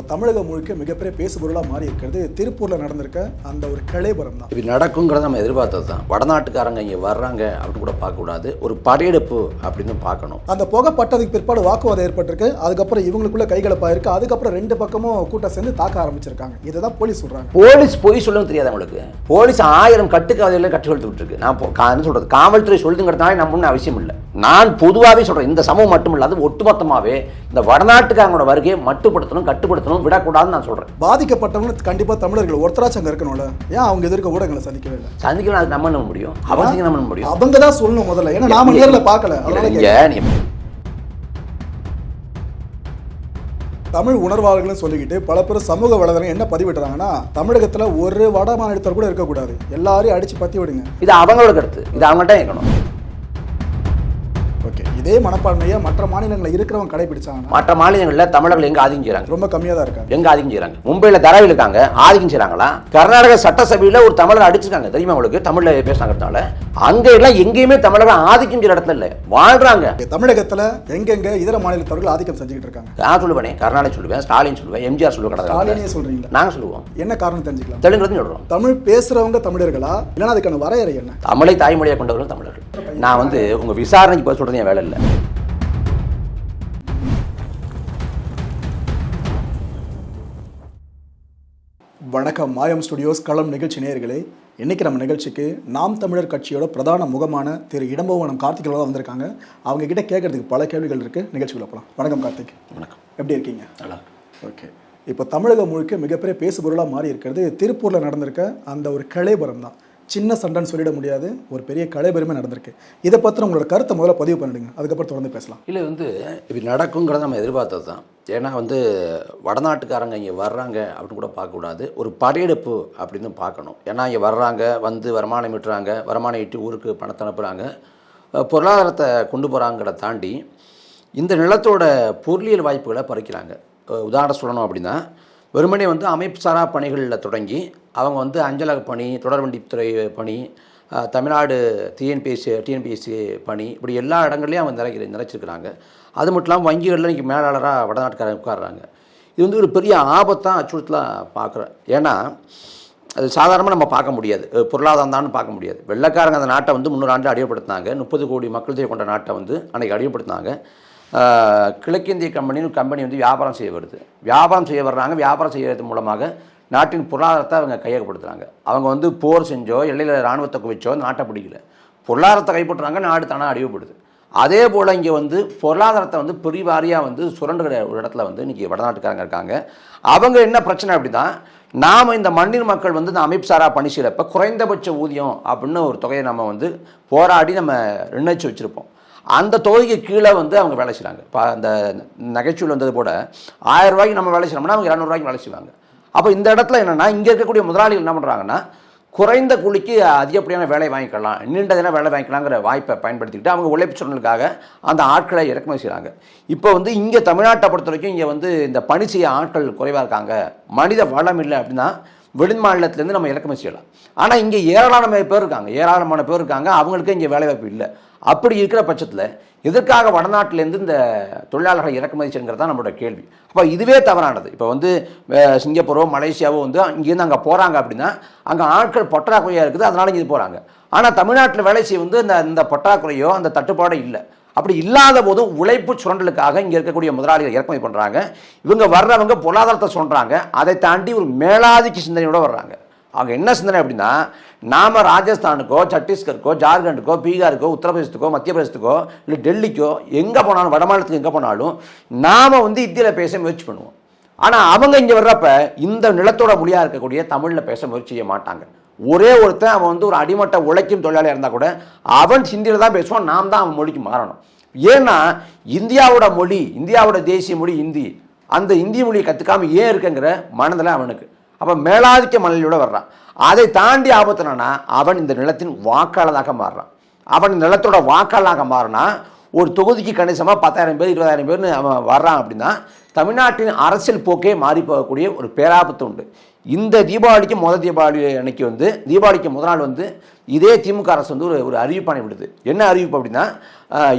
இப்போ தமிழகம் முழுக்க மிகப்பெரிய பேசுபொருளாக மாறி இருக்கிறது திருப்பூரில் நடந்திருக்க அந்த ஒரு கலைபுரம் தான். இது நடக்குங்கிறத நம்ம எதிர்பார்த்தது தான் வடநாட்டுக்காரங்க இங்கே வர்றாங்க அப்படின்னு கூட பார்க்கக்கூடாது ஒரு படையெடுப்பு அப்படின்னு பார்க்கணும். அந்த புகை பட்டதுக்கு பிற்பாடு வாக்குவாதம் ஏற்பட்டிருக்கு. அதுக்கப்புறம் இவங்களுக்குள்ள கைகலப்பாக இருக்கு அதுக்கப்புறம் ரெண்டு பக்கமும் கூட்டம் சேர்ந்து தாக்க ஆரம்பிச்சிருக்காங்க. இதை தான் போலீஸ் சொல்றாங்க. போலீஸ் பொய் சொல்லவும் தெரியாது அவங்களுக்கு. போலீஸ் ஆயிரம் கட்டுக்கதையில கட்டி கொடுத்து விட்டுருக்கு. நான் சொல்றது? காவல்துறை சொல்லுங்கிறதுனால நம்ம ஒன்றும் அவசியம் இல்லை. நான் பொதுவாகவே சொல்றேன். இந்த சமூகம் மட்டும் இல்லாது ஒட்டுமொத்தமாகவே இந்த வடநாட்டுக்காரங்களோட வருகையை மட்டுப்படுத்தணும் கட்டுப்படுத்தணும். விடக்கூடாதுன்னு நான் சொல்றேன். பாதிக்கப்பட்டவங்க கண்டிப்பா தமிழர்கள் ஒருத்தராச்சும் அங்க இருக்கணும்ல? ஏன் அவங்க எதிர்க்க ஊடகங்களை சந்திக்கவே இல்லை? சந்திக்கணும் அது நம்ம பண்ண முடியும்? அவங்க நம்ம முடியும்? அவங்க தான் சொல்லணும் முதல்ல. ஏன்னா நாம நேர்ல பார்க்கல. தமிழ் உணர்வாளர்கள்னு சொல்லிக்கிட்டு பல பேர் சமூக வலைதளம் என்ன பதிவிடுறாங்கன்னா தமிழகத்துல ஒரு வட மாநிலத்தர் கூட இருக்கக்கூடாது. எல்லாரையும் அடிச்சு பத்தி விடுங்க. இது அவங்களோட கருத்து. இது அவங்கள்ட்ட இருக்கணும் ஓகே இதே மனப்பான்மையை மற்ற மாநிலங்களில் இருக்கிறவங்க கடைபிடிச்சாங்கன்னா மற்ற மாநிலங்களில் தமிழர்கள் எங்க ஆதிக்கம் செய்றாங்க ரொம்ப கம்மியா தான் இருக்காங்க. எங்க ஆதிக்கம் செய்றாங்க மும்பையில தராவில் இருக்காங்க. ஆதிக்கம் செய்றாங்களா கர்நாடக சட்டசபையில ஒரு தமிழர் அடிச்சிருக்காங்க. தெரியுமா உங்களுக்கு? தமிழ்ல பேசுனாங்கிறதுனால. அங்க எல்லாம் எங்கேயுமே தமிழர்கள் ஆதிக்கம் செய்யற இடத்துல இல்ல. வாழ்றாங்க. தமிழகத்துல எங்கெங்க இதர மாநிலத்தவர்கள் ஆதிக்கம் செஞ்சுக்கிட்டு இருக்காங்க? நான் சொல்லுவேனே கருணாநிதி சொல்லுவேன் ஸ்டாலின் சொல்லுவேன் எம்ஜிஆர் சொல்லுவேன். ஸ்டாலினே சொல்றீங்களா? நாங்க சொல்லுவோம். என்ன காரணம் தெரிஞ்சுக்கலாம். தெலுங்குறது சொல்றோம். தமிழ் பேசுறவங்க தமிழர்களா? இல்லைன்னா அதுக்கான வரையறை என்ன? தமிழை தாய்மொழியாக கொண்டவர்கள் தமிழர்கள். நான் வந்து உங்க விசாரணைக்கு பதில் சொல்றது என் வேலை இல்லை வணக்கம் மாயம் ஸ்டுடியோஸ் களம் நிகழ்ச்சி நேயர்களே. இன்னைக்கு நம்ம நிகழ்ச்சிக்கு நாம் தமிழர் கட்சியோட பிரதான முகமான திரு இடம்பவனம் கார்த்திக் தான் வந்திருக்காங்க. அவங்க கிட்ட கேட்கறதுக்கு பல கேள்விகள் இருக்கு. நிகழ்ச்சிக்குள்ள போகலாம் வணக்கம் கார்த்திக். வணக்கம். எப்படி இருக்கீங்க? நல்லா. ஓகே. இப்போ தமிழகம் முழுக்க மிகப்பெரிய பேசுபொருளாக மாறி இருக்கிறது திருப்பூரில் நடந்திருக்க அந்த ஒரு கலைபுரம் தான் சின்ன சண்டைன்னு சொல்லிட முடியாது. ஒரு பெரிய கலைபெருமை நடந்திருக்கு. இதை பற்றி உங்களோட கருத்தை முதல்ல பதிவு பண்ணிடுங்க. அதுக்கப்புறம் தொடர்ந்து பேசலாம். இல்லை வந்து இப்படி நடக்குங்கிறத நம்ம எதிர்பார்த்தது தான். ஏன்னா வந்து வடநாட்டுக்காரங்க இங்கே வர்றாங்க அப்படின்னு கூட பார்க்கக்கூடாது. ஒரு படையெடுப்பு அப்படின்னு பார்க்கணும். ஏன்னா இங்கே வர்றாங்க வந்து வருமானம் ஈட்டுறாங்க வருமானம் ஈட்டி ஊருக்கு பணத்தை அனுப்புகிறாங்க பொருளாதாரத்தை கொண்டு போகிறாங்கிறத தாண்டி இந்த நிலத்தோட பொருளியல் வாய்ப்புகளை பறிக்கிறாங்க உதாரணம் சொல்லணும் அப்படின்னா வெறுமனே வந்து அமைப்பு சாரா பணிகளில் தொடங்கி அவங்க வந்து அஞ்சலக பணி தொடர்வண்டித்துறை பணி தமிழ்நாடு டிஎன்பிஎஸ்சி டிஎன்பிஎஸ்சி பணி இப்படி எல்லா இடங்கள்லையும் அவங்க நிறைய நினைச்சிருக்கிறாங்க அது மட்டும் இல்லாமல் வங்கிகளில் இன்றைக்கி மேலாளராக வடநாட்டுக்காரங்க உட்காடுறாங்க இது வந்து ஒரு பெரிய ஆபத்தான் அச்சுறுத்தலாக பார்க்குறேன் ஏன்னா அது சாதாரணமாக நம்ம பார்க்க முடியாது. பொருளாதாரம் தான் பார்க்க முடியாது. வெள்ளைக்காரங்க அந்த நாட்டை வந்து முந்நூறு ஆண்டு அடிமைப்படுத்தினாங்க. முப்பது கோடி மக்கள் தொகை கொண்ட நாட்டை வந்து அன்றைக்கி அடிமைப்படுத்தினாங்க. கிழக்கிந்திய கம்பெனின்னு கம்பெனி வந்து வியாபாரம் செய்ய வருது. வியாபாரம் செய்ய வர்றாங்க. வியாபாரம் செய்யறது மூலமாக நாட்டின் பொருளாதாரத்தை அவங்க கையகப்படுத்துகிறாங்க அவங்க வந்து போர் செஞ்சோ எல்லையில் இராணுவத்தை குவிச்சோ நாட்டை பிடிக்கல. பொருளாதாரத்தை கைப்பற்றுறாங்க. நாடு தானாக அடிவுபடுது அதே போல் இங்கே வந்து பொருளாதாரத்தை வந்து பெரிவாரியாக வந்து சுரண்டுகிற ஒரு இடத்துல வந்து இன்றைக்கி வடநாட்டுக்காரங்க இருக்காங்க. அவங்க என்ன பிரச்சனை அப்படின்னா நாம் இந்த மண்ணின் மக்கள் வந்து இந்த அமைப்பு சாரா பணி செய்கிறப்ப குறைந்தபட்ச ஊதியம் அப்படின்னு ஒரு தொகையை நம்ம வந்து போராடி நம்ம நிர்ணயிச்சு வச்சுருப்போம். அந்த தொகைக்கு கீழே வந்து அவங்க வேலை செய்கிறாங்க இப்போ அந்த நகைச்சுவில் வந்தது போல ஆயிரம் ரூபாய்க்கு நம்ம வேலை செய்கிறோம்னா அவங்க இரநூறுவாய்க்கு வேலை செய்வாங்க. அப்போ இந்த இடத்துல என்னென்னா இங்கே இருக்கக்கூடிய முதலாளிகள் என்ன பண்ணுறாங்கன்னா குறைந்த கூலிக்கு அதிகப்படியான வேலை வாங்கிக்கலாம் நீண்ட தினம் வேலை வாங்கிக்கலாங்கிற வாய்ப்பை பயன்படுத்திக்கிட்டு அவங்க உழைப்பு சூழலுக்காக அந்த ஆட்களை இறக்குமதி செய்கிறாங்க இப்போ வந்து இங்கே தமிழ்நாட்டை பொறுத்த வரைக்கும் இங்கே வந்து இந்த பணி செய்ய ஆட்கள் குறைவாக இருக்காங்க. மனித வளம் இல்லை அப்படின்னா வெளி மாநிலத்திலேருந்து நம்ம இறக்குமதி செய்யலாம். ஆனால் இங்கே ஏராளமான பேர் இருக்காங்க. ஏராளமான பேர் இருக்காங்க. அவங்களுக்கு இங்கே வேலைவாய்ப்பு இல்லை. அப்படி இருக்கிற பட்சத்தில் எதற்காக வடநாட்டிலேருந்து இந்த தொழிலாளர்களை இறக்குமதி செய்கிறது தான் நம்மளோட கேள்வி. அப்போ இதுவே தவறானது. இப்போ வந்து சிங்கப்பூரோ மலேசியாவோ வந்து இங்கேருந்து அங்கே போகிறாங்க அப்படின்னா அங்கே ஆட்கள் பற்றாக்குறையாக இருக்குது அதனால இங்கே போகிறாங்க ஆனால் தமிழ்நாட்டில் வேலை செய்ய வந்து இந்த இந்த பற்றாக்குறையோ அந்த தட்டுப்பாடோ இல்லை. அப்படி இல்லாத போதும் உழைப்பு சுரண்டலுக்காக இங்கே இருக்கக்கூடிய முதலாளிகள் இறக்குமதி பண்ணுறாங்க இவங்க வர்றவங்க பொருளாதாரத்தை சொல்கிறாங்க அதை தாண்டி ஒரு மேலாதிக்க சிந்தனையோடு வர்றாங்க. அவங்க என்ன சிந்தனை அப்படின்னா நாம ராஜஸ்தானுக்கோ சத்தீஸ்கருக்கோ ஜார்க்கண்டுக்கோ பீகாருக்கோ உத்தரப்பிரதேசத்துக்கோ மத்திய பிரதேசத்துக்கோ இல்லை டெல்லிக்கோ எங்கே போனாலும் வட மாநிலத்துக்கு எங்கே போனாலும் நாம் வந்து இந்தியில் பேச முயற்சி பண்ணுவோம். ஆனால் அவங்க இங்கே வர்றப்ப இந்த நிலத்தோட மொழியாக இருக்கக்கூடிய தமிழில் பேச முயற்சி செய்ய மாட்டாங்க. ஒரே ஒருத்தன் அவன் வந்து ஒரு அடிமட்ட உழைக்கும் தொழிலாளியாக இருந்தால் கூட அவன் சிந்தியில் தான் பேசுவான் நாம் தான் அவன் மொழிக்கு மாறணும். ஏன்னா இந்தியாவோட மொழி இந்தியாவோட தேசிய மொழி இந்தி அந்த இந்திய மொழியை கற்றுக்காம ஏன் இருக்குங்கிற மனதில் அவனுக்கு. அப்போ மேலாதிக்க மனநிலையோட வர்றான். அதை தாண்டி ஆபத்து என்னன்னா அவன் இந்த நிலத்தின் வாக்காளராக மாறுறான். அவன் இந்த நிலத்தோட வாக்காளராக மாறினா ஒரு தொகுதிக்கு கணிசமாக பத்தாயிரம் பேர் இருபதாயிரம் பேர்னு அவன் வர்றான் அப்படின்னா தமிழ்நாட்டின் அரசியல் போக்கே மாறி போகக்கூடிய ஒரு பேராபத்து உண்டு. இந்த தீபாவளிக்கு முதல் தீபாவளி அன்னைக்கு வந்து தீபாவளிக்கு முதல் நாள் வந்து இதே திமுக அரசு வந்து ஒரு ஒரு அறிவிப்பானை விடுது. என்ன அறிவிப்பு அப்படின்னா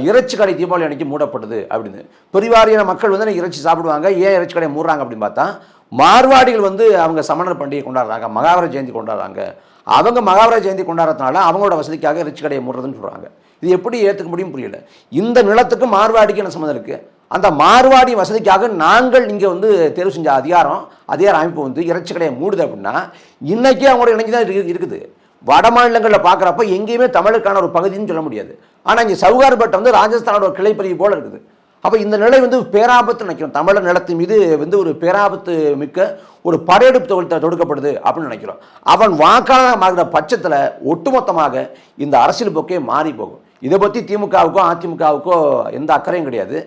இறைச்சி கடை தீபாவளி அன்னைக்கு மூடப்படுது அப்படின்னு. பெருவாரியான மக்கள் வந்து இறைச்சி சாப்பிடுவாங்க ஏன் இறைச்சி கடை மூடுறாங்க? அப்படின்னு பார்த்தா மார்வாடிகள் வந்து அவங்க சமணர் பண்டிகை கொண்டாடுறாங்க மகாவர ஜெயந்தி கொண்டாடுறாங்க. அவங்க மகாவர ஜெயந்தி கொண்டாடுறதுனால அவங்களோட வசதிக்காக ரிச்சு கடையை மூடுறதுன்னு சொல்கிறாங்க இது எப்படி ஏற்றுக்க முடியும் புரியல. இந்த நிலத்துக்கு மார்வாடிக்கு என்ன சம்மந்தம் இருக்குது அந்த மார்வாடி வசதிக்காக நாங்கள் இங்கே வந்து தேர்வு செஞ்ச அதிகாரம் அதிகார அமைப்பு வந்து இறைச்சி கடையை மூடுது அப்படின்னா இன்றைக்கே அவங்களோட இணைஞ்சு தான் இருக்கு- இருக்குது. வட மாநிலங்களில் பார்க்குறப்ப எங்கேயுமே தமிழுக்கான ஒரு பகுதின்னு சொல்ல முடியாது. ஆனால் இங்கே சவுகார்பட்டை வந்து ராஜஸ்தானோட கிளைப்பதிவு போல் இருக்குது. அப்போ இந்த நிலை வந்து பேராபத்து நினைக்கிறோம். தமிழர் நிலத்தின் மீது வந்து ஒரு பேராபத்து மிக்க ஒரு படையெடுப்பு தொகுத்த தொடுக்கப்படுது அப்படின்னு நினைக்கிறோம். அவன் வாக்காளராக மாறுகிற பட்சத்தில் ஒட்டுமொத்தமாக இந்த அரசியல் போக்கே மாறி போகும். இதை பற்றி திமுகவுக்கோ அதிமுகவுக்கோ எந்த அக்கறையும் கிடையாது.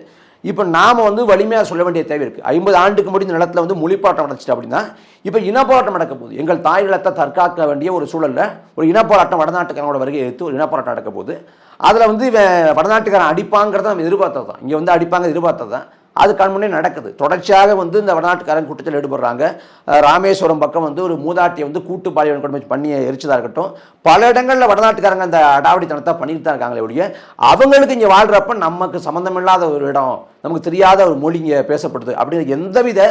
இப்போ நாம் வந்து வலிமையாக சொல்ல வேண்டிய தேவை இருக்குது ஐம்பது ஆண்டுக்கு முடி இந்த நிலத்தில் வந்து மொழிப்பாட்டம் நடந்துச்சு அப்படின்னா இப்போ இனப்போராட்டம் நடக்க போகுது எங்கள் தாய் நிலத்தை தற்காக்க வேண்டிய ஒரு சூழலில் ஒரு இனப்போராட்டம் வடநாட்டுக்காரனோட வருகை எடுத்து ஒரு இனப்போராட்டம் நடக்க போகுது அதில் வந்து இவன் வடநாட்டுக்காரன் அடிப்பாங்கிறத நம்ம எதிர்பார்த்தது தான் இங்கே வந்து அடிப்பாங்க எதிர்பார்த்தது தான் அது கண்முன்னே நடக்குது. தொடர்ச்சியாக வந்து இந்த வடநாட்டுக்காரன் கூட்டத்தில் ஈடுபடுறாங்க. ராமேஸ்வரம் பக்கம் வந்து ஒரு மூதாட்டியை வந்து கூட்டு பாலியல் கொடுமை பண்ணி எரிச்சதாக இருக்கட்டும். பல இடங்களில் வடநாட்டுக்காரங்க அந்த அடாவடித்தனத்தை பண்ணிட்டு தான் இருக்காங்களே ஒழிய அவங்களுக்கு இங்கே வாழ்கிறப்ப நமக்கு சம்மந்தமில்லாத ஒரு இடம் நமக்கு தெரியாத ஒரு மொழி இங்கே பேசப்படுது. அப்படிங்கிற எந்தவித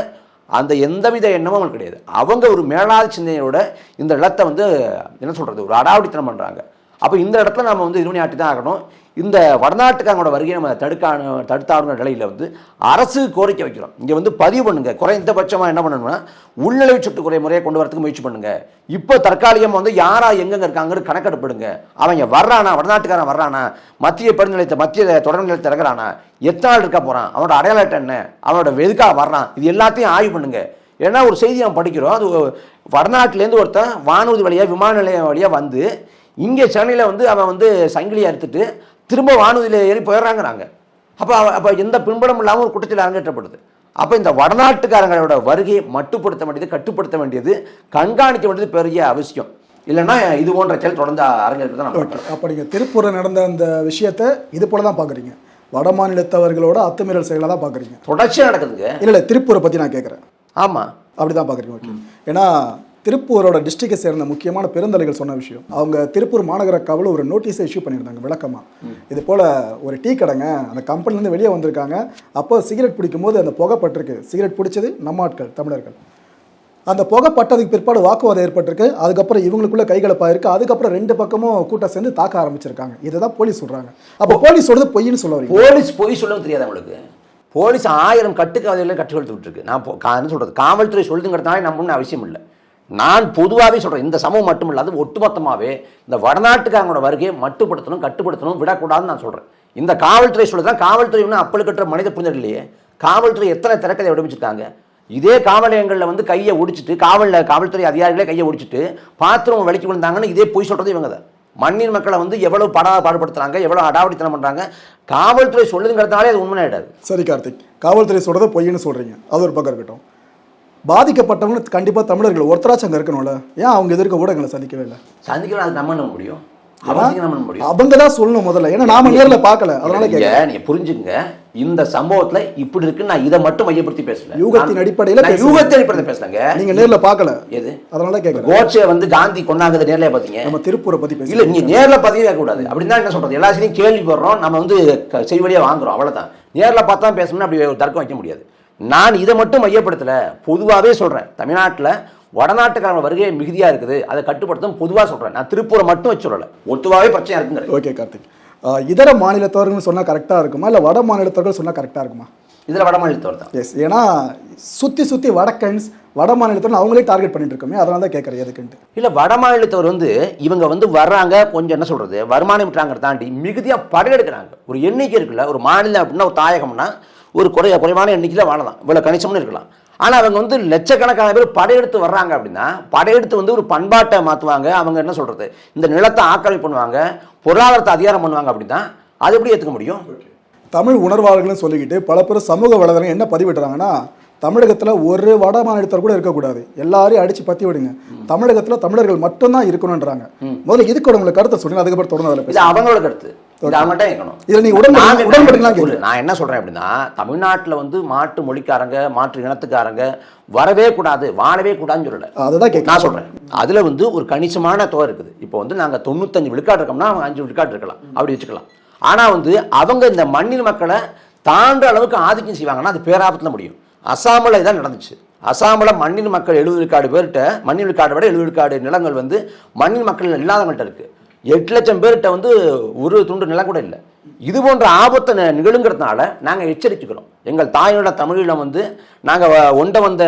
அந்த எந்தவித எண்ணமும் அவங்களுக்கு கிடையாது. அவங்க ஒரு மேலாத சிந்தனையோட இந்த இடத்த வந்து என்ன சொல்கிறது ஒரு அடாவடித்தனம் பண்ணுறாங்க அப்போ இந்த இடத்துல நம்ம வந்து இருமணி தான் ஆகணும். இந்த வடநாட்டுக்காரங்களோட வருகையை நம்ம தடுக்கான தடுத்தாடுங்கிற நிலையில் வந்து அரசு கோரிக்கை வைக்கிறோம். இங்கே வந்து பதிவு பண்ணுங்க. குறைந்தபட்சமாக என்ன பண்ணணும்னா உள்நிலை சுட்டுக்குறை முறையை கொண்டு வரதுக்கு முயற்சி பண்ணுங்க. இப்போ தற்காலிகமாக வந்து யாரா எங்கெங்க இருக்காங்கன்னு கணக்கெடுப்படுங்க. அவங்க வர்றானா வடநாட்டுக்காரன் வர்றானா மத்திய பெருநிலையத்தை மத்திய தொடர் நிலையத்தை இறங்குறானா எத்தனை நாள் இருக்க போகிறான் அவனோட அடையாள அட்டை என்ன அவனோட எதுக்காக வர்றான் இது எல்லாத்தையும் ஆய்வு பண்ணுங்க. ஏன்னா ஒரு செய்தி அவன் படிக்கிறோம். அது வடநாட்டிலேருந்து ஒருத்தன் வானூர்தி வழியாக விமான நிலையம் வழியாக வந்து இங்கே சென்னையில் வந்து அவன் வந்து சங்கிலியை அறுத்துட்டு திரும்ப வானூர்தியில் ஏறி போயிடுறாங்கிறாங்க. அப்போ அப்போ எந்த பின்புலம் இல்லாமல் ஒரு குற்றத்தில் அரங்கேற்றப்படுது. அப்போ இந்த வடநாட்டுக்காரங்களோட வருகையை மட்டுப்படுத்த வேண்டியது கட்டுப்படுத்த வேண்டியது கண்காணிக்க வேண்டியது பெரிய அவசியம். இல்லைன்னா இது போன்ற செயல் தொடர்ந்து அரங்கேற்றது தான் அப்போ நீங்கள் திருப்பூரில் நடந்த அந்த விஷயத்தை இது போல தான் பார்க்குறீங்க வட மாநிலத்தவர்களோட அத்துமீறல் செயலை தான் பார்க்குறீங்க தொடர்ச்சியாக நடக்குதுங்க. இல்லை இல்லை திருப்பூரை பற்றி நான் கேட்குறேன் ஆமாம் அப்படி தான் பார்க்குறீங்க ஓகே. ஏன்னா திருப்பூரோட டிஸ்ட்ரிக்டை சேர்ந்த முக்கியமான பெருந்தலைகள் சொன்ன விஷயம். அவங்க திருப்பூர் மாநகர காவல் ஒரு நோட்டீஸை இஷ்யூ பண்ணியிருந்தாங்க விளக்கமாக இது போல் ஒரு டீ கடைங்க அந்த கம்பெனிலேருந்து வெளியே வந்திருக்காங்க. அப்போ சிகரெட் பிடிக்கும்போது அந்த புகை பட்டிருக்கு. சிகரெட் பிடிச்சது நம்ம ஆட்கள் தமிழர்கள். அந்த புகை பட்டதுக்கு பிற்பாடு வாக்குவாதம் ஏற்பட்டிருக்கு. அதுக்கப்புறம் இவங்களுக்குள்ள கைகலப்பாக அதுக்கப்புறம் ரெண்டு பக்கமும் கூட்டம் சேர்ந்து தாக்க ஆரம்பிச்சிருக்காங்க. இதை தான் போலீஸ் சொல்கிறாங்க அப்போ போலீஸ் சொல்றது பொய்ன்னு சொல்ல வரீங்க போலீஸ் பொய் சொல்லவும் தெரியாது அவங்களுக்கு. போலீஸ் ஆயிரம் கட்டுக்கதைகளை கற்று கொடுத்துட்டு இருக்கு நான் போ- கா- என்ன சொல்றது? காவல்துறை சொல்லுங்கிறதுனால நம்பணும்னு அவசியம் இல்லை. நான் பொதுவாகவே சொல்கிறேன் இந்த சமூகம் மட்டும் இல்லாது ஒட்டுமொத்தமாகவே இந்த வடநாட்டுக்காரங்களோட வருகையை மட்டுப்படுத்தணும் கட்டுப்படுத்தணும் விடக்கூடாதுன்னு நான் சொல்கிறேன் இந்த காவல்துறை சொல்லுதான் காவல்துறை ஒன்றும் கட்டுற மனித புரிதல் இல்லையே காவல்துறை எத்தனை திறக்கதை விடுவிச்சிருக்காங்க? இதே காவல் நிலையங்களில் வந்து கையை ஒடிச்சிட்டு காவலில் காவல்துறை அதிகாரிகளே கையை ஒடிச்சிட்டு பாத்திரம் வலிக்கு விழுந்தாங்கன்னு இதே பொய் சொல்கிறது இவங்க தான் மண்ணின் மக்களை வந்து எவ்வளோ படா பாடுபடுத்துறாங்க எவ்வளோ அடாவடித்தனம் பண்ணுறாங்க காவல்துறை சொல்லுதுங்கிறதுனாலே அது உண்மை ஆகிடாது சரி கார்த்திக். காவல்துறை சொல்கிறது பொய்ன்னு சொல்கிறீங்க அது ஒரு பக்கம் இருக்கட்டும். பாதிக்கப்பட்டவங்க கண்டிப்பா தமிழர்கள். ஒருத்தராச்சும் அங்க இருக்கணும்ல. ஏன் அவங்க எதிர்க்க ஊடகங்களை சந்திக்கவே இல்லை? சந்திக்கலாம் அது நம்ம என்ன முடியும். அவங்க தான் சொல்லணும் முதல்ல. ஏன்னா நாம நேர்ல பார்க்கல. அதனால நீங்க கேட்க நீங்க புரிஞ்சுங்க இந்த சம்பவத்துல இப்படி இருக்கு நான் இதை மட்டும் மையப்படுத்தி பேசல. யூகத்தின் அடிப்படையில பேசுறீங்க. யூகத்தின் அடிப்படையில் பேசலங்க நீங்க நேர்ல பார்க்கல. எது? அதனால கேட்கறேன் கோட்சே வந்து காந்தி கொண்டாங்க நேர்ல பாத்தீங்க? நம்ம திருப்பூரை பத்தி இல்ல பேசி நீங்க நேர்ல பதிவே கூடாது. அப்படின்னா என்ன சொல்றது? எல்லா செய்தியும் கேள்விப்படுறோம். நம்ம வந்து செய்வழியா வாங்குறோம். அவ்வளவுதான். நேர்ல பார்த்தா பேசணும்னு அப்படி ஒரு தர்க்கம் வைக்க முடியாது. நான் இதை மட்டும் மையப்படுத்தல பொதுவாகவே சொல்றேன். தமிழ்நாட்டுல வடநாட்டுக்காரங்க வருகை மிகுதியா இருக்குது. அதை கட்டுப்படுத்தும் பொதுவா சொல்றேன். நான் திருப்பூரை மட்டும் வச்சு சொல்லல. ஒத்துவாவே பிரச்சனை இருக்குங்கிறது ஓகே கார்த்திக். இதர மாநிலத்தவர்கள் சொன்னா கரெக்டா இருக்குமா? இல்ல வட மாநிலத்தவர்கள் சொன்னா கரெக்டா இருக்குமா? இதுல வட மாநிலத்தவர் தான். எஸ் ஏன்னா சுத்தி சுத்தி வடக்கன்ஸ் வட மாநிலத்தவர்கள் அவங்களே டார்கெட் பண்ணிட்டு இருக்கோமே அதனால தான் கேட்கறேன் எதுக்குன்ட்டு. இல்ல வட மாநிலத்தவர் வந்து இவங்க வந்து வர்றாங்க கொஞ்சம் என்ன சொல்றது வருமானம் விட்டுறாங்க தாண்டி மிகுதியா படையெடுக்கிறாங்க. ஒரு எண்ணிக்கை இருக்குல்ல ஒரு மாநிலம் அப்படின்னா ஒரு தாயகம்னா ஒரு குறைய குறைவான எண்ணிக்கையில் வாழலாம். இவ்வளவு கணிசம்னு இருக்கலாம். ஆனா அவங்க வந்து லட்சக்கணக்கான பேர் படையெடுத்து வர்றாங்க அப்படின்னா படையெடுத்து வந்து ஒரு பண்பாட்டை மாத்துவாங்க. அவங்க என்ன சொல்றது? இந்த நிலத்தை ஆக்கிரமிப்பு பண்ணுவாங்க பொருளாதாரத்தை அதிகாரம் பண்ணுவாங்க அப்படின்னா அது எப்படி ஏத்துக்க முடியும்? தமிழ் உணர்வாளர்கள்னு சொல்லிக்கிட்டு பல பேர் சமூக வலைதளங்கள் என்ன பதிவிடுறாங்கன்னா தமிழகத்துல ஒரு வட மாநிலத்தர் கூட இருக்கக்கூடாது. எல்லாரையும் அடிச்சு பத்தி விடுங்க. தமிழகத்துல தமிழர்கள் மட்டும்தான் இருக்கணும்ன்றாங்க. முதல்ல இதுக்கு உங்களை கருத்தை சொல்லுங்க அதுக்கப்புறம் தொடர்ந்து அதில் அவங்களோட கருத்து. இதுல உடன்படி- உடன்படிக்கலாம். நான் என்ன சொல்றேன் அப்படின்னா தமிழ்நாட்டுல வந்து மாட்டு மொழிக்காரங்க மாற்று இனத்துக்காரங்க வரவே கூடாது வாழவே கூடாதுன்னு சொல்லல. அதுதான் நான் சொல்றேன். அதுல வந்து ஒரு கணிசமான தொகை இருக்குது. இப்போ வந்து நாங்க தொண்ணூத்தஞ்சு விழுக்காடு இருக்கோம்னா அவங்க அஞ்சு விழுக்காடு இருக்கலாம். அப்படி வச்சுக்கலாம். ஆனா வந்து அவங்க இந்த மண்ணின் மக்களை தாண்டுற அளவுக்கு ஆதிக்கம் செய்வாங்கன்னா அது பேராபத்துல முடியும். அசாமில் இதான் நடந்துச்சு. அசாமில் மண்ணின் மக்கள் எழுபது விழுக்காடு பேர்கிட்ட மண்ணின் விழுக்காடு விட எழுபது விழுக்காடு நிலங்கள் வந்து மண்ணின் மக்கள் இல்லாதவங்கள்ட்ட இருக்கு. எட்டு லட்சம் பேர்கிட்ட வந்து ஒரு துண்டு நிலம் கூட இல்லை. இது போன்ற ஆபத்தை நிகழுங்கிறதுனால நாங்கள் எச்சரிச்சுக்கிறோம். எங்கள் தாயோட தமிழீழம் வந்து நாங்கள் ஒண்ட வந்த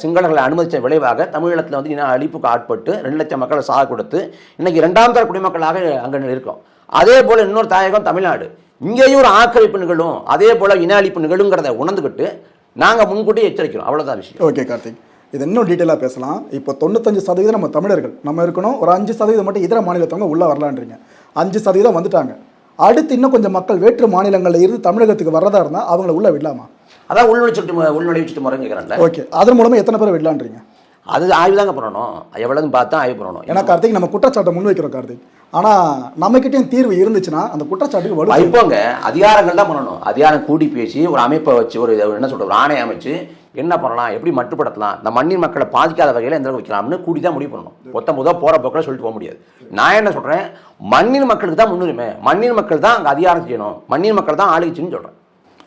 சிங்களர்களை அனுமதித்த விளைவாக தமிழீழத்தில் வந்து இன அழிப்புக்கு ஆட்பட்டு ரெண்டு லட்சம் மக்களை சாக கொடுத்து இன்றைக்கி இரண்டாம் தர குடிமக்களாக அங்கே இருக்கோம். அதே போல் இன்னொரு தாயகம் தமிழ்நாடு. இங்கேயும் ஒரு ஆக்கிரமிப்பு நிகழும். அதே போல் இன அழிப்பு நிகழுங்கிறத உணர்ந்துக்கிட்டு நாங்கள் முன்கூட்டியே எச்சரிக்கிறோம். அவ்வளோதான் விஷயம். ஓகே கார்த்திக். இது இன்னும் டீட்டெயிலாக பேசலாம். இப்போ தொண்ணூத்தஞ்சு சதவீதம் நம்ம தமிழர்கள். நம்ம இருக்கணும் ஒரு அஞ்சு சதவீதம் மட்டும் இதர மாநிலத்தவங்க உள்ளே வரலான்றீங்க. அஞ்சு சதவீதம் வந்துட்டாங்க. அடுத்து இன்னும் கொஞ்சம் மக்கள் வேற்று மாநிலங்களில் இருந்து தமிழகத்துக்கு வர்றதா இருந்தால் அவங்கள உள்ள விடலாமா? அதான் உள்நுழைச்சிட்டு உள்நுழைச்சிட்டு கேட்குறேன்ல ஓகே. அதன் மூலமா எத்தனை பேர் விடலான்றீங்க? அது ஆய்வு தாங்க பண்ணணும். எவ்வளோன்னு பார்த்து ஆய்வு பண்ணணும். ஏன்னா கார்த்திக் நம்ம குற்றச்சாட்டை முன்வைக்கிறோம் கார்த்திக். ஆனால் நம்மக்கிட்டேயும் தீர்வு இருந்துச்சுன்னா அந்த குற்றச்சாட்டுக்கு வலு. வைப்போங்க அதிகாரங்கள் தான் பண்ணணும். அதிகாரம் கூடி பேசி ஒரு அமைப்பை வச்சு ஒரு என்ன சொல்றது ஒரு ஆணையம் அமைச்சு என்ன பண்ணலாம் எப்படி மட்டுப்படுத்தலாம் இந்த மண்ணின் மக்களை பாதிக்காத வகையில் எந்த வைக்கலாம்னு கூடி தான் முடிவு பண்ணணும். மொத்தம் முதல் போகிற போக்கில் சொல்லிட்டு போக முடியாது. நான் என்ன சொல்கிறேன் மண்ணின் மக்களுக்கு தான் முன்னுரிமை. மண்ணின் மக்கள் தான் அங்கே அதிகாரம் செய்யணும். மண்ணின் மக்கள் தான் ஆளுகைச்சுன்னு சொல்கிறேன்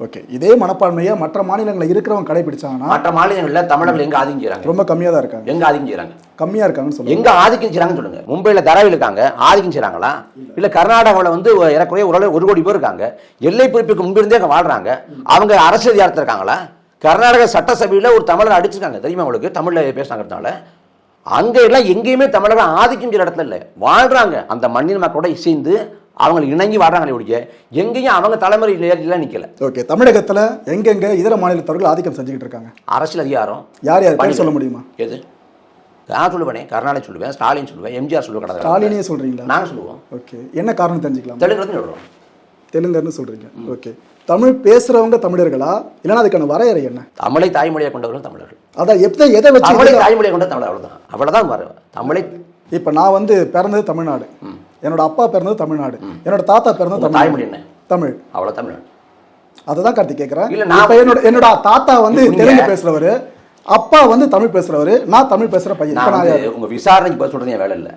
ஓகே இதே மனப்பான்மையை மற்ற மாநிலங்களில் இருக்கிறவங்க கடைபிடிச்சாங்கன்னா மற்ற மாநிலங்களில் தமிழர்கள் எங்கே ஆதிக்கம் செய்கிறாங்க ரொம்ப கம்மியாக தான் இருக்காங்க. எங்கே ஆதிக்கம் செய்கிறாங்க கம்மியாக இருக்காங்கன்னு சொல்லுங்க. எங்க ஆதிக்கம் செய்றாங்கன்னு சொல்லுங்க. மும்பையில தராவில் இருக்காங்க. ஆதிக்கம் செய்றாங்களா இல்ல கர்நாடகாவில் வந்து ஏறக்குறைய ஒரு ஒரு கோடி பேர் இருக்காங்க. எல்லை பிரிப்புக்கு முன்பிருந்தே அங்க வாழ்றாங்க. அவங்க அரசியல் அதிகாரத்தில் இருக்காங்களா? கர்நாடக சட்டசபையில ஒரு தமிழர் அடிச்சிருக்காங்க. தெரியுமா உங்களுக்கு? தமிழ்ல பேசுனாங்கிறதுனால. அங்க எல்லாம் எங்கேயுமே தமிழர்கள் ஆதிக்கம் செய்யற இடத்துல இல்லை. வாழ்றாங்க. அந்த மண்ணின் மக்களோட இசைந்து அவங்க இணங்கி வாழ்றாங்களே ஒழிய எங்கேயும் அவங்க தலைமுறையில் எல்லாம் நிக்கல. ஓகே. தமிழகத்தில் எங்கெங்க இதர மாநிலத்தவர்கள் ஆதிக்கம் செஞ்சுக்கிட்டு இருக்காங்க? அரசியல் அதிகாரம். யார் யார்? பணிகள். சொல்ல முடியுமா? எது? நான் சொல்லுவேனே. கருணாநிதி சொல்லுவேன். ஸ்டாலின் சொல்லுவேன். எம்ஜிஆர் சொல்லுவேன் ஸ்டாலினே சொல்றீங்களா? நாங்கள் சொல்லுவோம். ஓகே. என்ன காரணம் தெரிஞ்சுக்கலாம்? தெலுங்குறது சொல்கிறோம் தெலுங்கர்னு சொல்றீங்க. ஓகே தமிழ் பேசுறவங்க தமிழர்களா? இல்லைன்னா அதுக்கான வரையறை என்ன? தமிழை தாய்மொழியாக கொண்டவர்கள் தமிழர்கள். அதான் எதை எதை தமிழை வச்சு தாய்மொழியாக கொண்ட தமிழ் அவ்வளோதான் அவ்வளோதான் வரும் தமிழை இப்போ நான் வந்து பிறந்தது தமிழ்நாடு. என்னோட அப்பா பிறந்தது தமிழ்நாடு. என்னோட தாத்தா பிறந்தது தமிழ் தாய்மொழி என்ன? தமிழ். அவ்வளோ தமிழ். அதை தான் கார்த்திக் கேட்குறேன் இல்ல, நான் என்னோட என்னோட தாத்தா வந்து தெலுங்கு பேசுறவரு. அப்பா வந்து தமிழ் பேசுறவரு. நான் தமிழ் பேசுற பையன். நான் உங்கள் விசாரணைக்கு பதில் சொல்கிறது என் வேலை இல்லை.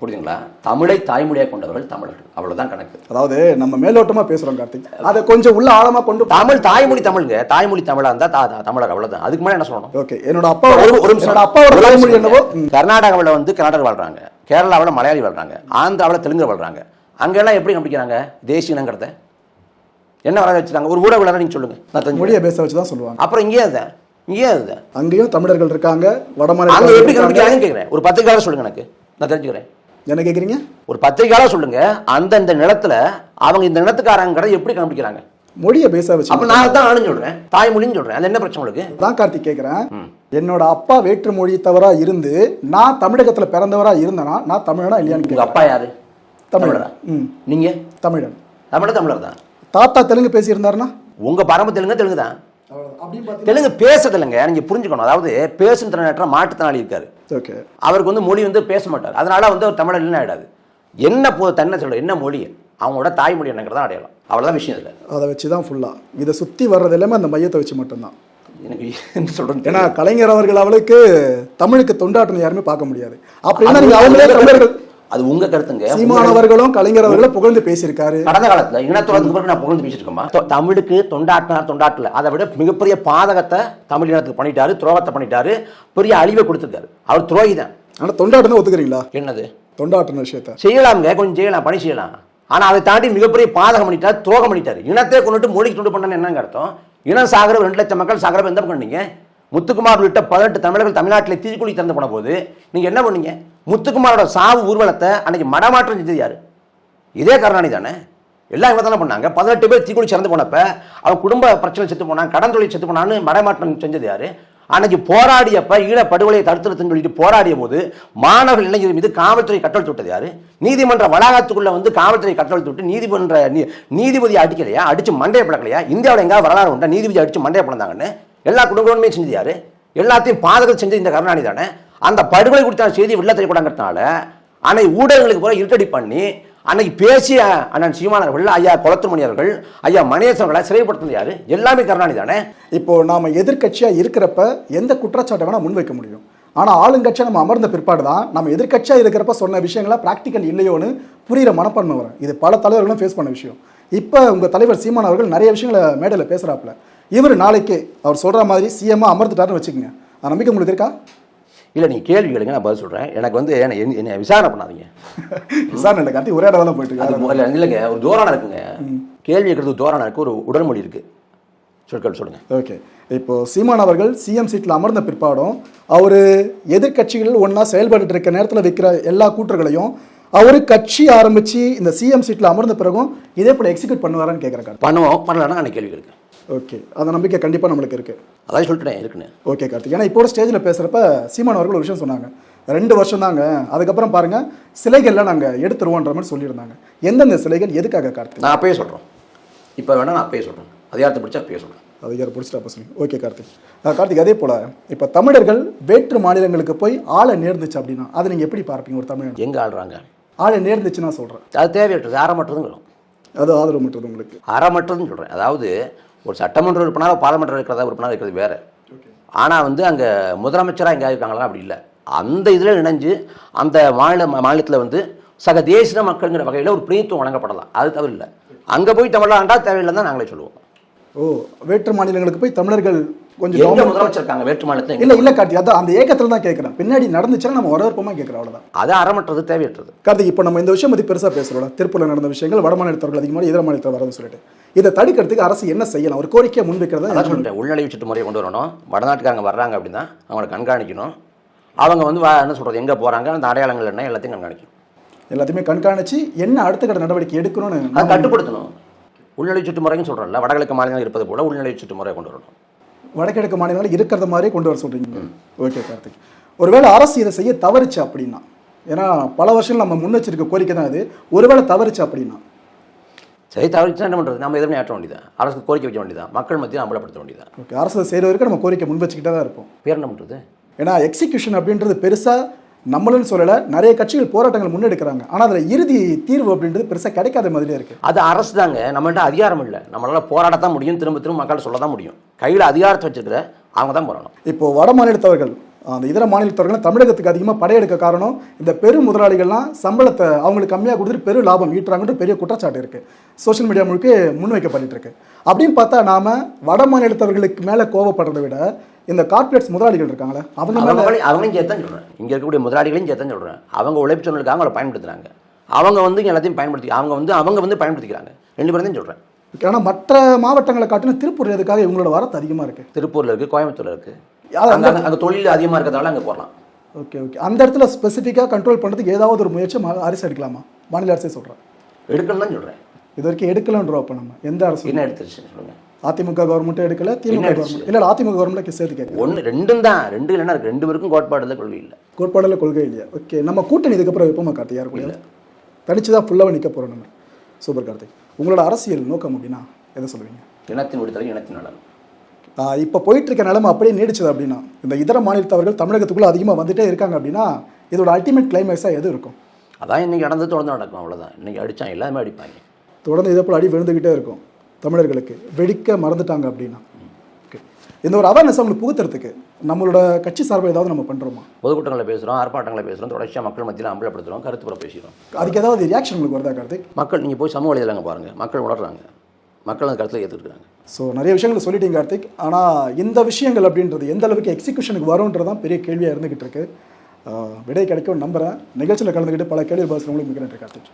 புரியுதுங்களா தமிழை தாய்மொழியாக கொண்டவர்கள் தமிழர்கள். அவ்வளோதான் கணக்கு. அதாவது நம்ம மேலோட்டமா பேசுறோம் கார்த்திக். அதை கொஞ்சம் உள்ள ஆழமா கொண்டு தமிழ் தாய்மொழி தமிழுங்க. தாய்மொழி தமிழா இருந்தால் தமிழர் அவ்வளோதான் அதுக்கு மேலே என்ன சொல்லணும்? ஓகே என்னோட அப்பா ஒரு ஒரு நிமிஷம். அப்பாவோட தாய்மொழி என்னவோ. கர்நாடகாவில் வந்து கர்நாடகா வாழ்றாங்க. கேரளாவில் மலையாளி வாழ்றாங்க. ஆந்திராவில் தெலுங்கு வாழ்றாங்க. அங்கெல்லாம் எப்படி கம்பிக்கிறாங்க தேசிய இனங்கிறத. என்ன வர வச்சுருக்காங்க? ஒரு ஊடகவியலாளர் நீங்கள் சொல்லுங்க. நான். மொழியை பேச வச்சு தான் சொல்லுவாங்க. அப்புறம் இங்கேயே அதுதான் இங்கேயே அதுதான் அங்கேயும் தமிழர்கள் இருக்காங்க வட அங்க மாநிலத்தவர்கள் எப்படி. கண்டுபிடிக்கிறாங்கன்னு கேட்குறேன் ஒரு பத்திரிகையாளர் சொல்லுங்க எனக்கு. நான் தெரிஞ்சுக்கிறேன். என்ன கேக்குறீங்க? ஒரு பத்திரிகையாளர் சொல்லுங்க. அந்தந்த நிலத்துல அவங்க இந்த நிலத்துக்காரங்கிறத எப்படி கண்டுபிடிக்கிறாங்க? மொழியை பேச வச்சு அப்ப நான் தான் ஆளுன்னு சொல்றேன். தாய்மொழின்னு சொல்றேன். அது என்ன பிரச்சனை உங்களுக்கு? தான் கார்த்திக் கேட்குறேன் என்னோட அப்பா வேற்று மொழித்தவரா இருந்து நான் தமிழகத்துல பிறந்தவரா இருந்தேனா நான் தமிழனா இல்லையான்னு உங்க கேட்குறேன் அப்பா யாரு? தமிழனா ம். நீங்க? தமிழன். தமிழ் தமிழர் தான். தாத்தா தெலுங்கு பேசியிருந்தாருன்னா? உங்க பரம்பு தெலுங்கு தெலுங்கு தான். தெலுங்கு பேசுறது இல்லைங்க. நீங்க புரிஞ்சுக்கணும். அதாவது பேசும் திறனற்ற மாற்றுத்திறனாளி இருக்காரு. ஓகே அவருக்கு வந்து மொழி வந்து பேச மாட்டார். அதனால வந்து அவர் தமிழர் இல்லைன்னு ஆயிடாது. என்ன போ தன்னை சொல்ல என்ன மொழி? அவங்களோட தாய்மொழி என்னங்கிறதா அடையாளம். அவ்வளவுதான் விஷயம் இல்லை அதை வச்சு தான் ஃபுல்லாக இதை சுற்றி வர்றது எல்லாமே அந்த மையத்தை வச்சு மட்டும்தான். எனக்கு என்ன சொல்றது? ஏன்னா கலைஞர் அவர்கள் அவளுக்கு தமிழுக்கு தொண்டாற்றல் யாருமே பார்க்க முடியாது. அப்படின்னா நீங்க அவங்களே தமிழர்கள் அது உங்க கருத்துங்க. சீமானவர்களும் கலைஞர் அவர்களும் புகழ்ந்து பேசியிருக்காரு. கடந்த காலத்துல இனத்துறதுக்கு பிறகு நான் புகழ்ந்து பேசியிருக்கோமா தமிழுக்கு தொண்டாட்டினார் தொண்டாட்டல அதை விட மிகப்பெரிய பாதகத்தை தமிழ் இனத்துக்கு பண்ணிட்டாரு துரோகத்தை பண்ணிட்டாரு பெரிய அழிவை கொடுத்துருக்காரு. அவர் துரோகி தான். ஆனா தொண்டாட்டம் ஒத்துக்கிறீங்களா? என்னது? தொண்டாட்டின விஷயத்த. செய்யலாம்ங்க கொஞ்சம் செய்யலாம் பணி செய்யலாம். ஆனா அதை தாண்டி மிகப்பெரிய பாதகம் பண்ணிட்டார் துரோகம் பண்ணிட்டாரு. இனத்தை கொண்டுட்டு மொழிக்கு துண்டு பண்ணன்னு என்னங்க அர்த்தம்? இனம் சாகர ரெண்டு லட்சம் மக்கள் சாகர எந்த நீங்க முத்துக்குமார் உள்ளிட்ட பதினெட்டு தமிழர்கள் தமிழ்நாட்டில் தீக்குழி திறந்து போன போது நீங்க என்ன பண்ணீங்க? முத்துக்குமாரோட சாவு ஊர்வலத்தை அன்னைக்கு மடமாற்றம் செஞ்சது யாரு? இதே கருணாநிதி தானே? எல்லாம் இவங்க தானே பண்ணாங்க? பதினெட்டு பேர் தீக்குடி சிறந்து போனப்ப அவன் குடும்ப பிரச்சனை செத்து போனான் கடன் தொழில் செத்து போனான்னு மடமாற்றம் செஞ்சது யாரு? அன்னைக்கு போராடியப்ப ஈழ படுகொலையை தடுத்துறதுன்னு சொல்லிட்டு போராடிய போது மாணவர்கள் இளைஞர் மீது காவல்துறை கட்டளை விட்டது யாரு? நீதிமன்ற வளாகத்துக்குள்ள வந்து காவல்துறை கட்டளை விட்டு நீதிமன்ற நீ- நீதிபதி அடிக்கலையா? அடிச்சு மண்டைய பிளக்கலையா? இந்தியாவில் எங்கேயாவது வரலாறு உண்டா? நீதிபதி அடிச்சு மண்டைய பிளந்தாங்கன்னு? எல்லா குடும்பங்களுமே செஞ்சது யாரு? எல்லாத்தையும் பாதகம் செஞ்சது இந்த கருணாநிதி தானே? அந்த படுகொலை குறித்த செய்தி வெளில தெரியக்கூடாங்கிறதுனால அன்னை ஊடகங்களுக்கு போல இருட்டடி பண்ணி அன்னைக்கு பேசிய அண்ணன் சீமானவர்கள் ஐயா குளத்துமணி அவர்கள் ஐயா மணேசவர்களை சிறைப்படுத்துறது யாரு? எல்லாமே கருணாநிதி தானே? இப்போ நாம எதிர்க்கட்சியா இருக்கிறப்ப எந்த குற்றச்சாட்டை வேணா முன்வைக்க முடியும். ஆனால் ஆளுங்கட்சியாக நம்ம அமர்ந்த பிற்பாடு தான் நம்ம எதிர்கட்சியாக இருக்கிறப்ப சொன்ன விஷயங்களா ப்ராக்டிக்கல் இல்லையோன்னு புரிகிற மனப்பான்மை வரும். இது பல தலைவர்களும் ஃபேஸ் பண்ண விஷயம். இப்போ உங்கள் தலைவர் சீமான் அவர்கள் நிறைய விஷயங்களை மேடையில் பேசுகிறாப்புல இவர் நாளைக்கு அவர் சொல்கிற மாதிரி சிஎம்மாக அமர்ந்துட்டாருன்னு வச்சுக்கோங்க. நம்பிக்கை உங்களுக்கு இருக்கா? இல்லை நீ கேள்வி கேளுங்க நான் பதில் சொல்கிறேன் எனக்கு வந்து என்னை என்னை விசாரணை பண்ணாதீங்க. விசாரணை இல்லை கார்த்தி ஒரே இடம் தான் போயிட்டு. முதல்ல இல்லைங்க ஒரு தோரணம் இருக்குங்க. கேள்வி கேட்கறது தோரணம் இருக்கு ஒரு உடல்மொழி இருக்கு. சொற்கள் சொல்லுங்க. ஓகே. இப்போ சீமான் அவர்கள் சிஎம் சீட்டில் அமர்ந்த பிற்பாடும் அவர் எதிர்க்கட்சிகள் ஒன்றா செயல்பட்டு இருக்க நேரத்தில் வைக்கிற எல்லா கூற்றுகளையும் அவர் கட்சி ஆரம்பித்து இந்த சிஎம் சீட்டில் அமர்ந்த பிறகும் இதே போல் எக்ஸிக்யூட் பண்ணுவாரான்னு கேட்குறாங்க பண்ணுவோம் பண்ணலன்னா நான் கேள்வி கேட்க ஓகே அந்த நம்பிக்கை கண்டிப்பாக நம்மளுக்கு இருக்குது அதான் சொல்லிட்டேன் இருக்குன்னு ஓகே கார்த்திக். ஏன்னா இப்போ ஸ்டேஜில் பேசுகிறப்ப சீமான் அவர்கள் ஒரு விஷயம் சொன்னாங்க. ரெண்டு வருஷம் தாங்க. அதுக்கப்புறம் பாருங்கள் சிலைகள்லாம் நாங்கள் எடுத்துருவோன்ற மாதிரி சொல்லியிருந்தாங்க. எந்தெந்த சிலைகள் எதுக்காக கார்த்திக்? நான் அப்பயே சொல்கிறோம் இப்போ வேணா நான் அப்பயே சொல்கிறேன் அதிகாரத்தை பிடிச்சா அப்பயே சொல்கிறேன் அது யார் பிடிச்சிட்டு அப்போ சொல்லி ஓகே கார்த்திக். கார்த்திக் அதே போல் இப்போ தமிழர்கள் வேற்று மாநிலங்களுக்கு போய் ஆளை நேர்ந்துச்சு அப்படின்னா அதை நீங்கள் எப்படி பார்ப்பீங்க ஒரு தமிழன்? எங்கே ஆடுறாங்க ஆளை நேர்ந்துச்சுன்னா சொல்கிறேன் அது தேவையற்றது. அறமற்றதுங்கிறோம் அது ஆதரவு மட்டும் உங்களுக்கு. அறமற்றதுன்னு சொல்கிறேன் அதாவது ஒரு சட்டமன்ற உறுப்பினராக பாராளுமன்ற இருக்கிறதா உறுப்பினராக இருக்கிறது வேற. ஆனால் வந்து அங்கே முதலமைச்சராக எங்கேயாவது இருக்காங்களா? அப்படி இல்லை. அந்த இதில் இணைஞ்சு அந்த மாநில மாநிலத்தில் வந்து சக தேசிய மக்கள்ங்கிற வகையில் ஒரு பிரதித்துவம் வழங்கப்படலாம் அது தவறு இல்லை. அங்கே போய் தமிழ்ல ஆண்டா தேவையில்லைன்னு தான் நாங்களே சொல்லுவோம். ஓ வேற்று மாநிலங்களுக்கு போய் தமிழர்கள் கொஞ்சம் எங்க முதலமைச்சர் இருக்காங்க? வேற்று மாநிலத்தில் இல்ல இல்ல கார்த்திக் அதான் அந்த ஏக்கத்தில் தான் கேட்குறேன் பின்னாடி நடந்துச்சுன்னா நம்ம வரவேற்பமா கேட்குறோம் அவ்வளவுதான். அது அறமற்றது தேவையற்றது. கார்த்திக் இப்போ நம்ம இந்த விஷயம் பற்றி பெருசாக பேசுகிறோம் திருப்பூரில் நடந்த விஷயங்கள் வட மாநிலத்தவர்கள் அதிகமாக இதர மாநிலத்தில் வரதுன்னு சொல்லிட்டு. இதை தடுக்கிறதுக்கு அரசு என்ன செய்யலாம்? ஒரு கோரிக்கையை முன்வைக்கிறதா சொல்லிட்டேன் உள்நுழைவு சட்டு முறையை கொண்டு வரணும். வடநாட்டுக்காரங்க வர்றாங்க அப்படின்னா அவங்களை கண்காணிக்கணும். அவங்க வந்து என்ன சொல்கிறது எங்கே போகிறாங்க அந்த அடையாளங்கள் என்ன எல்லாத்தையும் கண்காணிக்கணும். எல்லாத்தையுமே கண்காணிச்சு என்ன அடுத்த கட்ட நடவடிக்கை எடுக்கணும்னு அதை கட்டுப்படுத்தணும். உள்நுழைவு சுட்டு முறைன்னு சொல்கிறோம்ல வடகிழக்கு மாநிலங்கள் இருப்பது போல உள்நுழைவு சுட்டு முறையை கொண்டு வரணும். வடகிழக்கு மாநிலங்கள் இருக்கிறத மாதிரி கொண்டு வர சொல்றீங்க. ஓகே கார்த்திக். ஒருவேளை அரசு இதை செய்ய தவறுச்சு அப்படின்னா ஏன்னா பல வருஷம் நம்ம முன்னெச்சரிக்கை கோரிக்கை தான் இது ஒருவேளை தவறுச்சு அப்படின்னா சரி தவிர்த்து என்ன பண்ணுறது நம்ம எதிர்ப்பு ஆற்ற வேண்டியதான் அரசுக்கு கோரிக்கை வைக்க வேண்டியதான் மக்கள் மத்தியில் அம்பலப்படுத்த வேண்டியதான் ஓகே அரசு செய்கிற வரைக்கும் நம்ம கோரிக்கை முன் வச்சுக்கிட்டே தான் இருப்போம். பேர் என்ன பண்ணுறது ஏன்னா எக்ஸிகியூஷன் அப்படின்றது பெருசாக நம்மளும் சொல்லலை நிறைய கட்சிகள் போராட்டங்கள் முன்னெடுக்கிறாங்க. ஆனால் அதில் இறுதி தீர்வு அப்படின்றது பெருசாக கிடைக்காத மாதிரியே இருக்குது அது அரசு தாங்க. நம்மள்ட்ட அதிகாரம் இல்லை. நம்மளால போராடத்தான் முடியும். திரும்ப திரும்ப மக்கள் சொல்ல தான் முடியும். கையில் அதிகாரத்தை வச்சிருக்கிற அவங்க தான் போராடணும். இப்போ வட மாநிலத்தவர்கள் அந்த இதர மாநிலத்தவர்கள் தமிழகத்துக்கு அதிகமாக படையெடுக்க காரணம் இந்த பெரு முதலாளிகள்லாம் சம்பளத்தை அவங்களுக்கு கம்மியாக கொடுத்துட்டு பெரு லாபம் ஈட்டுறாங்கன்ற பெரிய குற்றச்சாட்டு இருக்குது சோஷியல் மீடியா முழுக்க முன்வைக்கப்பட்டு இருக்கு அப்படின்னு பார்த்தா நாம வட மாநிலத்தவர்களுக்கு மேலே கோவப்படுறதை விட இந்த கார்ப்பரேட்ஸ் முதலாளிகள் இருக்காங்களே அவங்க அவங்களையும் சேர்த்தான் சொல்கிறேன் இங்கே இருக்கக்கூடிய முதலாளிகளையும் சேர்த்தான் சொல்கிறேன் அவங்க உழைப்பு சொன்னதுக்காக அவங்கள பயன்படுத்துறாங்க. அவங்க வந்து எல்லாத்தையும் பயன்படுத்தி அவங்க வந்து அவங்க வந்து பயன்படுத்திக்கிறாங்க. ரெண்டு பேரும் சொல்கிறேன் ஆனால் மற்ற மாவட்டங்களை காட்டிலும் திருப்பூர் எதுக்காக இவங்களோட வரத்து அதிகமாக இருக்குது திருப்பூரில் இருக்குது கோயம்புத்தூரில் இருக்குது அங்கே தொழில் அதிகமாக இருக்கிறதால அங்கே போகலாம் ஓகே ஓகே. அந்த இடத்துல ஸ்பெசிஃபிக்காக கண்ட்ரோல் பண்ணுறதுக்கு ஏதாவது ஒரு முயற்சி அரசு எடுக்கலாமா? மாநில அரசே சொல்கிறேன் எடுக்கணும் தான் சொல்கிறேன் இது வரைக்கும் எடுக்கலன்றோம் அப்போ நம்ம எந்த அரசு? என்ன எடுத்துருச்சு சொல்லுங்கள் அதிமுக கவர்மெண்ட்டும் எடுக்கல திமுக கவர்மெண்ட் இல்லை அதிமுக கவர்மெண்ட்ல சேர்த்து கேட்குறேன். ஒன்று ரெண்டும் தான். ரெண்டு இல்லைன்னா இருக்குது ரெண்டு பேருக்கும் கோட்பாடு இல்லை கொள்கை இல்லை. கோட்பாடில் கொள்கை இல்லையா? ஓகே நம்ம கூட்டணி இதுக்கப்புறம் எப்பமா கார்த்திக்? யார் கூட? தனிச்சு தான் ஃபுல்லாக நிற்க போகிறோம் நம்ம. சூப்பர் கார்த்திக். உங்களோட அரசியல் நோக்கம் அப்படின்னா எதை சொல்லுவீங்க? இனத்தின் விடுதலை இனத்தின் நலன். இப்போ போயிட்டு இருக்க நிலைமை அப்படியே நீடிச்சது அப்படின்னா இந்த இதர மாநிலத்தவர்கள் தமிழகத்துக்குள்ள அதிகமாக வந்துட்டே இருக்காங்க அப்படின்னா இதோட அல்டிமேட் கிளைமேக்ஸாக எது இருக்கும்? அதான் இன்னைக்கு நடந்து தொடர்ந்து நடக்கும் அவ்வளோதான் இன்னைக்கு அடித்தான் எல்லாமே அடிப்பாங்க. தொடர்ந்து இதே போல் அடி விழுந்துக்கிட்டே இருக்கும் தமிழர்களுக்கு. வெடிக்க மறந்துட்டாங்க அப்படின்னா. இந்த ஒரு அவேர்னஸ் அவங்களுக்கு புகுத்துறதுக்கு நம்மளோட கட்சி சார்பில் ஏதாவது நம்ம பண்ணுறோமா பொதுக்கூட்டங்களை பேசுகிறோம் ஆர்ப்பாட்டங்களை பேசுகிறோம் தொடர்ச்சியாக மக்கள் மத்தியில் அம்பலப்படுத்துகிறோம் கருத்துப்புற பேசுகிறோம் அதுக்கு ஏதாவது ரியாக்ஷன் உங்களுக்கு வருதா கார்த்திக்? மக்கள் நீங்கள் போய் சமூக வலைதளங்க பாருங்கள் மக்கள் உணர்றாங்க. மக்கள் அந்த கருத்தில் ஏற்றுக்கிறாங்க ஸோ நிறைய விஷயங்கள் சொல்லிட்டீங்க கார்த்திக். ஆனால் இந்த விஷயங்கள் அப்படின்றது எந்த அளவுக்கு எக்ஸிக்யூஷனுக்கு வரும்ன்றது தான் பெரிய கேள்வியாக இருந்துகிட்டு இருக்கு. விடை கிடைக்கும் நம்புகிறேன் நிகழ்ச்சியில் கலந்துக்கிட்டு பல கேள்வி பாஸ் மிக நன்றி கார்த்திக்.